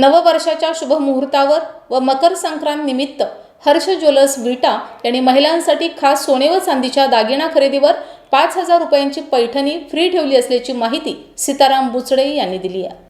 नववर्षाच्या शुभमुहूर्तावर व मकर संक्रांत निमित्त हर्ष ज्वेलर्स विटा यांनी महिलांसाठी खास सोने व चांदीच्या दागिना खरेदीवर पाच हजार रुपयांची पैठणी फ्री ठेवली असल्याची माहिती सीताराम बुचडे यांनी दिली आहे.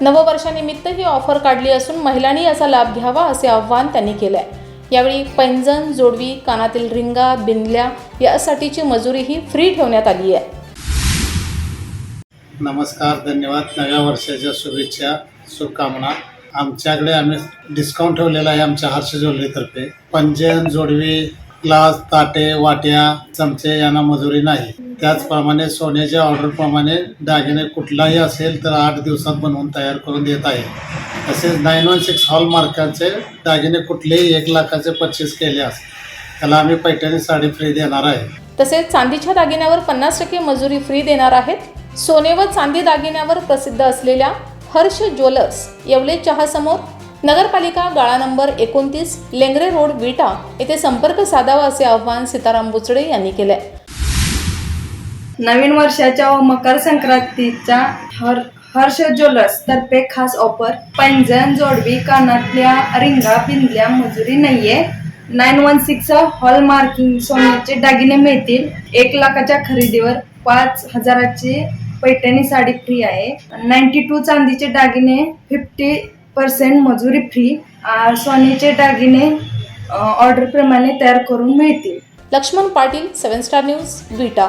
नववर्षानिमित्त ही ऑफर काढली असून महिलांनी याचा लाभ घ्यावा असे आवाहन त्यांनी केलं आहे यावेळी पैंजण जोडवी कानातील रिंगा बिंदल्या यासाठीची मजुरीही फ्री ठेवण्यात आली आहे नमस्कार धन्यवाद. नव्या वर्षाच्या शुभेच्छा शुभकामना. आमच्याकडे आम्ही डिस्काउंट ठेवलेला आहे आमच्या हर्ष ज्वेलरीतर्फे. पंजन जोडवी ग्लास ताटे वाट्या चमचे यांना मजुरी नाही. त्याचप्रमाणे सोन्याच्या ऑर्डरप्रमाणे दागिने कुठलाही असेल तर आठ दिवसात बनवून तयार करून देत आहे. तसेच नाईन वन सिक्स हॉल मार्काचे दागिने कुठलेही एक लाखाचे परचेस केल्यास त्याला आम्ही पैठणी साडी फ्री देणार आहे. तसेच चांदीच्या दागिन्यावर पन्नास टक्के मजुरी फ्री देणार आहेत. सोने व चांदी दागिन्यावर प्रसिद्ध असलेल्या हर्ष ज्वेलर्स येवले चहासमोर नगरपालिका गाळा नंबर एकोणतीस लेंगरे रोड विटा येथे संपर्क साधावा असे आवाहन सीताराम बुचडे यांनी केले. नवीन वर्षाच्या व मकर संक्रांतीच्या हर हर्ष ज्वेलर्स तर्फे खास ऑफर. पैंजण जोडवी कानातल्या रिंगा पिंजल्या मजुरी नाहीये. Nine one six hallmarking सोन्याचे दागिने मिळतील. एक लाखाच्या खरेदीवर पाच हजाराची पैठणी साडी फ्री आहे. नाईन्टी टू चांदीचे दागिने फिफ्टी पर्सेंट मजुरी फ्री सोनीचे दागिने ऑर्डरप्रमाणे तयार करून मिळतील. Laxman Patil seven star news Vita